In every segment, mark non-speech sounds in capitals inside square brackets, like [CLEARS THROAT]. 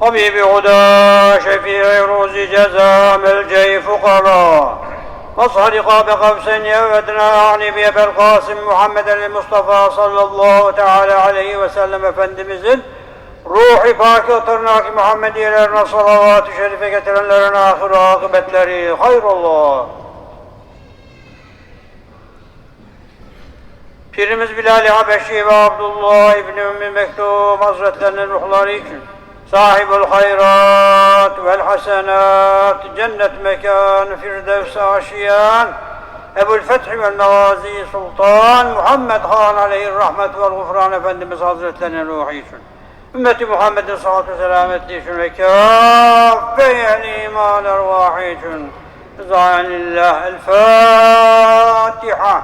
حبيب هدى شفيع روز جزاء ملجأ فقراء مصهر قاب قوسين يودنا أعني بأبي القاسم محمد المصطفى صلى الله تعالى aleyhi ve sellem Efendimizin ruhi paki o tırnak Muhammediyelerine salavat-ı şerife getirenlerin ahir akıbetleri hayrollah. Pirimiz Bilal-i Habeşi ve Abdullah İbni Ümmü Mektum Hazretlerinin ruhları için صاحب الخيرات والحسنات جنة مكان فردوس عشيان أبو الفتح والموازي سلطان محمد خان عليه الرحمة والغفران أفندي مصادر لنا روحي أمة محمد صلى الله عليه وسلم شن وكافة يعني إيمان أرواحي الله الفاتحة.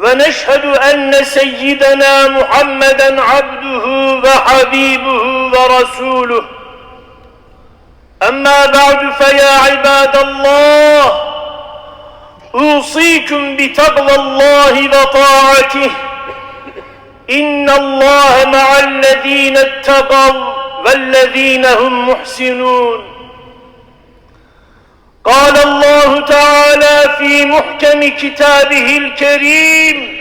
ونشهد أن سيدنا محمدا عبده وحبيبه ورسوله. أما بعد فيا عباد الله أوصيكم بتقوى الله وطاعته. إن الله مع الذين اتقوا والذين هم محسنون. قال الله تعالى في محكم كتابه الكريم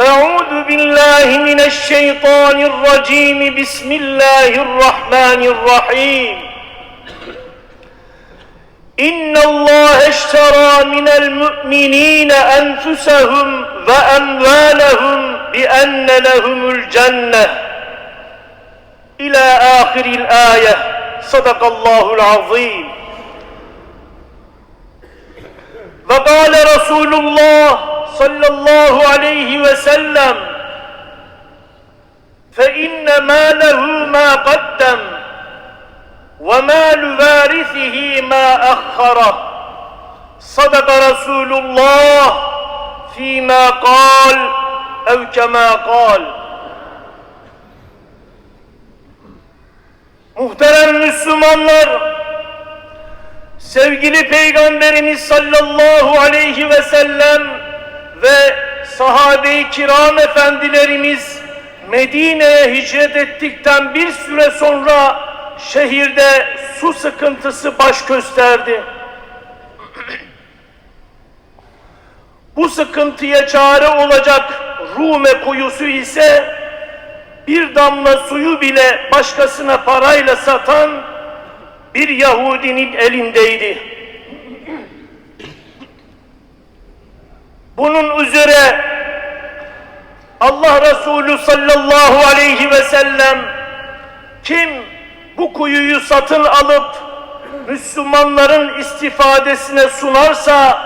أعوذ بالله من الشيطان الرجيم بسم الله الرحمن الرحيم. إن الله اشترى من المؤمنين أنفسهم وأموالهم بأن لهم الجنة. إلى آخر الآية صدق الله العظيم. وقال رسول الله صلى الله عليه وسلم فإن ماله ما قدم ومال وارثه ما أخره صدق رسول الله فيما قال أو كما قال Muhterem Müslümanlar, sevgili Peygamberimiz sallallahu aleyhi ve sellem ve sahabe-i kiram efendilerimiz Medine'ye hicret ettikten bir süre sonra şehirde su sıkıntısı baş gösterdi. [CLEARS THROAT] Bu sıkıntıya çare olacak Rume kuyusu ise bir damla suyu bile başkasına parayla satan bir Yahudinin elindeydi. Bunun üzere Allah Resulü sallallahu aleyhi ve sellem kim bu kuyuyu satın alıp Müslümanların istifadesine sunarsa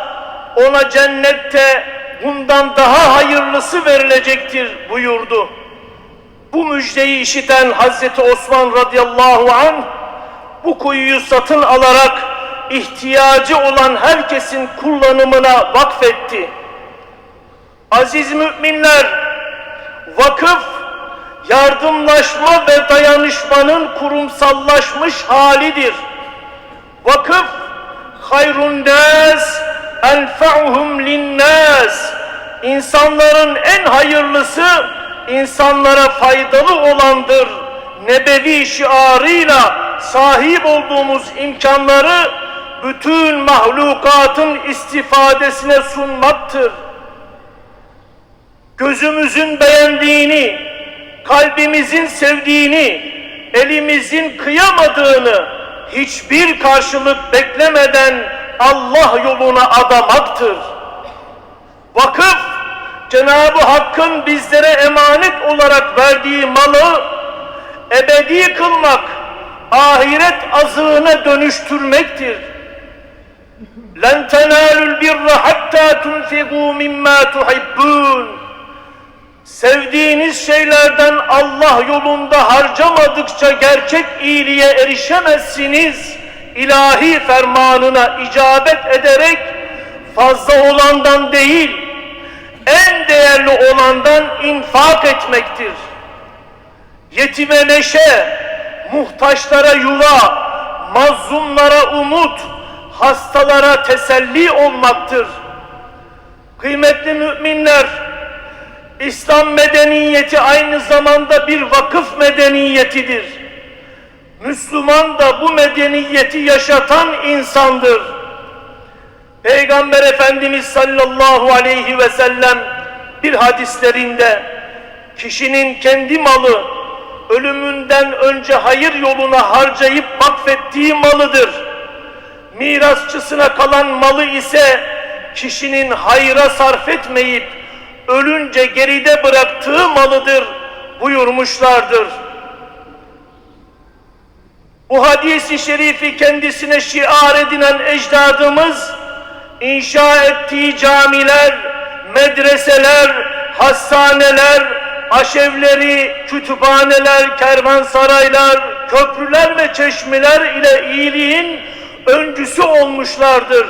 ona cennette bundan daha hayırlısı verilecektir buyurdu. Bu müjdeyi işiten Hazreti Osman radıyallahu anh bu kuyuyu satın alarak ihtiyacı olan herkesin kullanımına vakfetti. Aziz müminler, vakıf yardımlaşma ve dayanışmanın kurumsallaşmış halidir. Vakıf hayrun nas enfa'uhum linnas. İnsanların en hayırlısı insanlara faydalı olandır. Nebevi şiarıyla sahip olduğumuz imkanları bütün mahlukatın istifadesine sunmaktır. Gözümüzün beğendiğini, kalbimizin sevdiğini, elimizin kıyamadığını hiçbir karşılık beklemeden Allah yoluna adamaktır. Vakıf, Cenab-ı Hakk'ın bizlere emanet olarak verdiği malı ebedi kılmak, ahiret azığına dönüştürmektir. لَنْ تَنَالُوا الْبِرَّ حَتَّى تُنْفِقُوا مِمَّا تُحِبُّونَ Sevdiğiniz şeylerden Allah yolunda harcamadıkça gerçek iyiliğe erişemezsiniz. İlahi fermanına icabet ederek fazla olandan değil, en değerli olandan infak etmektir. Yetime neşe, muhtaçlara yuva, mazlumlara umut, hastalara teselli olmaktır. Kıymetli müminler, İslam medeniyeti aynı zamanda bir vakıf medeniyetidir. Müslüman da bu medeniyeti yaşatan insandır. Peygamber Efendimiz sallallahu aleyhi ve sellem bir hadislerinde kişinin kendi malı ölümünden önce hayır yoluna harcayıp vakfettiği malıdır. Mirasçısına kalan malı ise kişinin hayra sarf etmeyip ölünce geride bıraktığı malıdır buyurmuşlardır. Bu hadisi şerifi kendisine şiar edinen ecdadımız inşa ettiği camiler, medreseler, hastaneler, aşevleri, kütüphaneler, kervansaraylar, köprüler ve çeşmeler ile iyiliğin öncüsü olmuşlardır.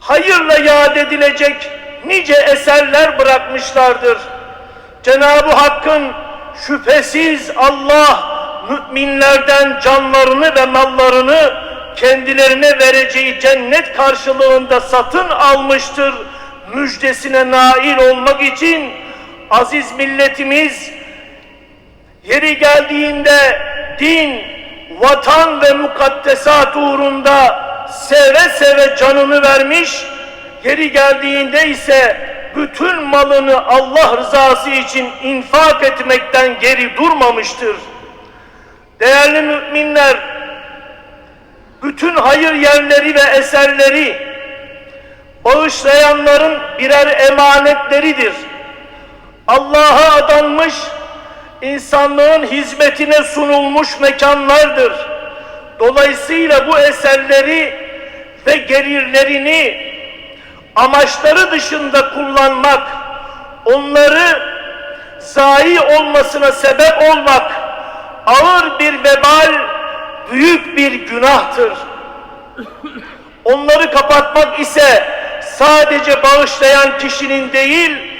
Hayırla yad edilecek nice eserler bırakmışlardır. Cenab-ı Hakk'ın şüphesiz Allah müminlerden canlarını ve mallarını kendilerine vereceği cennet karşılığında satın almıştır. Müjdesine nail olmak için aziz milletimiz yeri geldiğinde din, vatan ve mukaddesat uğrunda seve seve canını vermiş, yeri geldiğinde ise bütün malını Allah rızası için infak etmekten geri durmamıştır. Değerli müminler, bütün hayır yerleri ve eserleri bağışlayanların birer emanetleridir. Allah'a adanmış, insanlığın hizmetine sunulmuş mekanlardır. Dolayısıyla bu eserleri ve gelirlerini amaçları dışında kullanmak, onları zayi olmasına sebep olmak ağır bir vebal, büyük bir günahtır. Onları kapatmak ise sadece bağışlayan kişinin değil,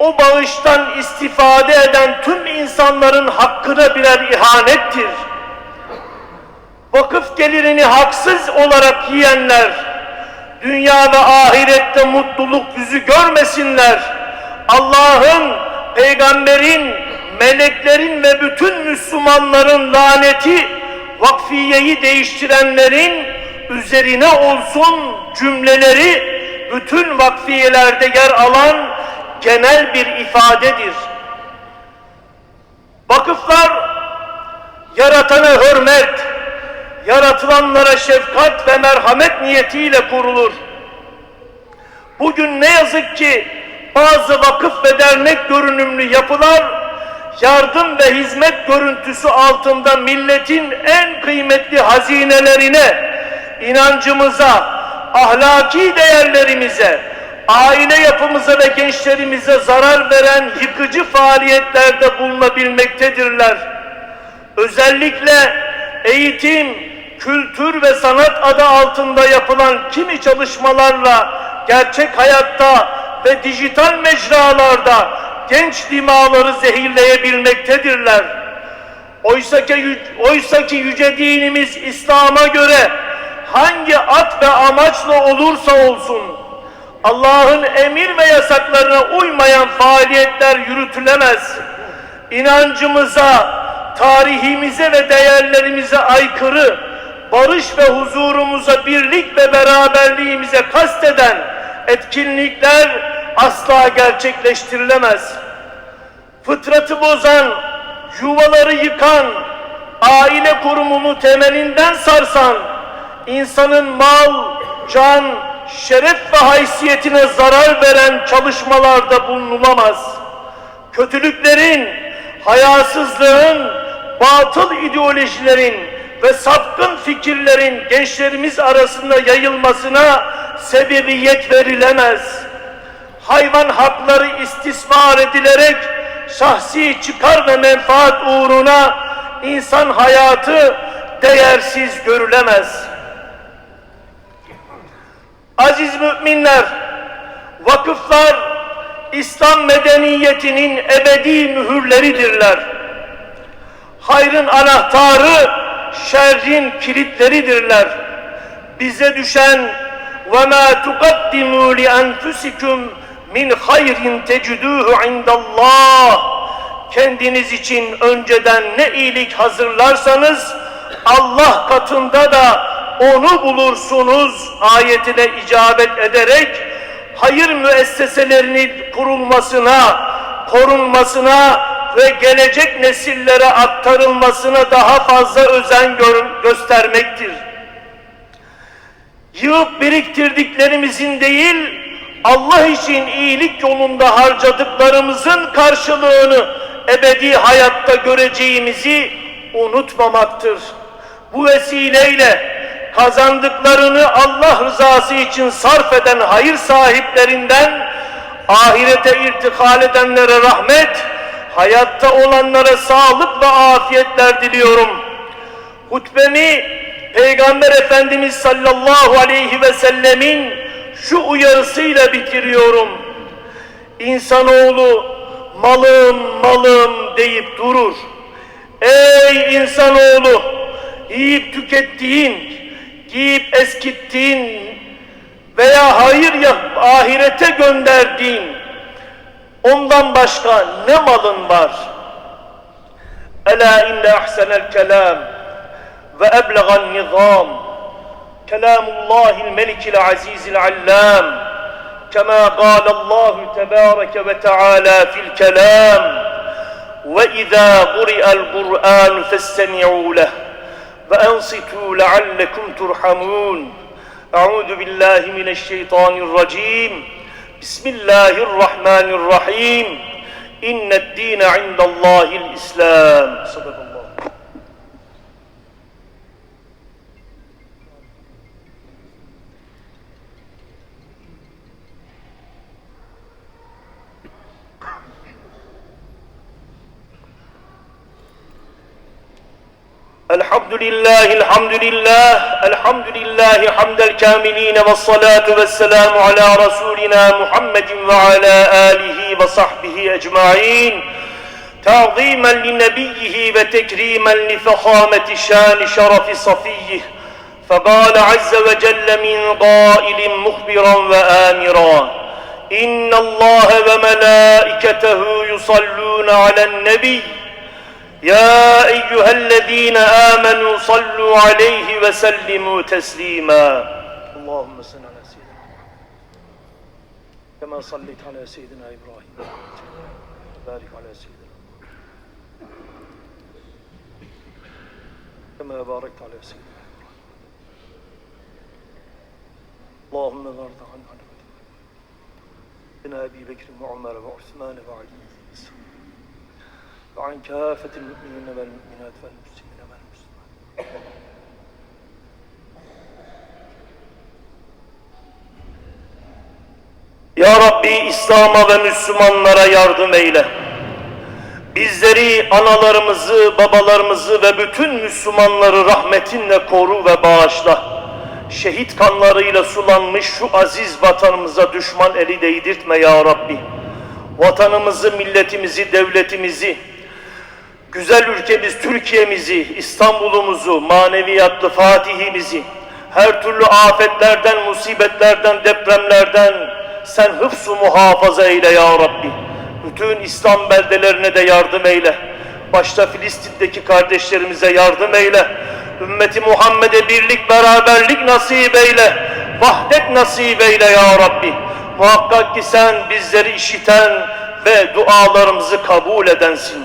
o bağıştan istifade eden tüm insanların hakkına birer ihanettir. Vakıf gelirini haksız olarak yiyenler, dünya ve ahirette mutluluk yüzü görmesinler. Allah'ın, peygamberin, meleklerin ve bütün Müslümanların laneti vakfiyeyi değiştirenlerin üzerine olsun cümleleri bütün vakfiyelerde yer alan genel bir ifadedir. Vakıflar yaratana hürmet, yaratılanlara şefkat ve merhamet niyetiyle kurulur. Bugün ne yazık ki bazı vakıf ve dernek görünümlü yapılar yardım ve hizmet görüntüsü altında milletin en kıymetli hazinelerine, inancımıza, ahlaki değerlerimize, aile yapımıza ve gençlerimize zarar veren yıkıcı faaliyetlerde bulunabilmektedirler. Özellikle eğitim, kültür ve sanat adı altında yapılan kimi çalışmalarla gerçek hayatta ve dijital mecralarda genç dimaları zehirleyebilmektedirler. Oysaki, oysaki yüce dinimiz İslam'a göre hangi at ve amaçla olursa olsun Allah'ın emir ve yasaklarına uymayan faaliyetler yürütülemez. İnancımıza, tarihimize ve değerlerimize aykırı, barış ve huzurumuza, birlik ve beraberliğimize kasteden etkinlikler asla gerçekleştirilemez. Fıtratı bozan, yuvaları yıkan, aile kurumunu temelinden sarsan, insanın mal, can, şeref ve haysiyetine zarar veren çalışmalarda bulunulamaz. Kötülüklerin, hayasızlığın, batıl ideolojilerin ve sapkın fikirlerin gençlerimiz arasında yayılmasına sebebiyet verilemez. Hayvan hakları istismar edilerek şahsi çıkar ve menfaat uğruna insan hayatı değersiz görülemez. Aziz müminler, vakıflar İslam medeniyetinin ebedi mühürleridirler. Hayrın anahtarı, şerrin kilitleridirler. Bize düşen وَمَا تُقَدِّمُوا لِأَنْفُسِكُمْ مِنْ خَيْرٍ تَجُدُوهُ عِنْدَ اللّٰهِ Kendiniz için önceden ne iyilik hazırlarsanız Allah katında da onu bulursunuz ayetine icabet ederek hayır müesseselerinin kurulmasına, korunmasına ve gelecek nesillere aktarılmasına daha fazla özen göstermektir. Yığıp biriktirdiklerimizin değil, Allah için iyilik yolunda harcadıklarımızın karşılığını ebedi hayatta göreceğimizi unutmamaktır. Bu vesileyle kazandıklarını Allah rızası için sarf eden hayır sahiplerinden ahirete irtikal edenlere rahmet, hayatta olanlara sağlık ve afiyetler diliyorum. Hutbemi Peygamber Efendimiz sallallahu aleyhi ve sellemin şu uyarısıyla bitiriyorum. İnsanoğlu malım malım deyip durur. Ey insanoğlu yiyip tükettiğin, giyip eskittiğin veya hayır ya ahirete gönderdiğin ondan başka ne malın var? Ela inne ahsenel kelam ve eblegan nizam kelamullahil melikil azizil allam كما قال الله تبارك وتعالى في الكلام واذا قرئ القران فاستمعوا له وانصتوا لعلكم ترحمون. أعوذ بالله من الشيطان الرجيم. بسم الله الرحمن الرحيم. إن الدين عند الله الإسلام. صدق الله. الحمد لله الحمد لله الحمد لله حمد الكاملين والصلاة والسلام على رسولنا محمد وعلى آله وصحبه أجمعين. تعظيما لنبيه وتكريما لفخامة شان شرف صفيه. فقال عز وجل من قائل مخبرا وآمرا إن الله وملائكته يصلون على النبي يا أيها الذين آمنوا صلوا عليه وسلموا تسليما. اللهم صل على سيدنا كما صليت على سيدنا إبراهيم. بارك على سيدنا كما باركت على سيدنا إبراهيم. اللهم بارك عن عن أبي بكر وعمر وعثمان وعلي. ve an kâfetil mü'minine vel mü'minat vel müslimine vel müslimat. İslam'a ve Müslümanlara yardım eyle. Bizleri, analarımızı, babalarımızı ve bütün Müslümanları rahmetinle koru ve bağışla. Şehit kanlarıyla sulanmış şu aziz vatanımıza düşman eli değdirtme ya Rabbi. Vatanımızı, milletimizi, devletimizi, güzel ülkemiz Türkiye'mizi, İstanbul'umuzu, maneviyatlı Fatih'imizi, her türlü afetlerden, musibetlerden, depremlerden sen hıfzu muhafaza eyle ya Rabbi. Bütün İslam beldelerine de yardım eyle. Başta Filistin'deki kardeşlerimize yardım eyle. Ümmeti Muhammed'e birlik, beraberlik nasip eyle. Vahdet nasip eyle ya Rabbi. Muhakkak ki sen bizleri işiten ve dualarımızı kabul edensin.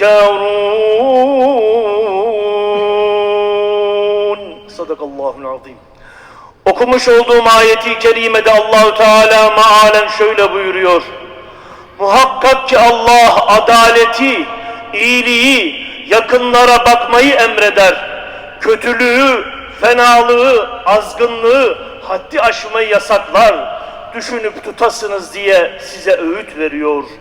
tezekkerun. Sadakallahul azim. Okumuş olduğum ayeti kerimede Allahü Teala maalen şöyle buyuruyor. Muhakkak ki Allah adaleti, iyiliği, yakınlara bakmayı emreder. Kötülüğü, fenalığı, azgınlığı, haddi aşmayı yasaklar. Düşünüp tutasınız diye size öğüt veriyor.''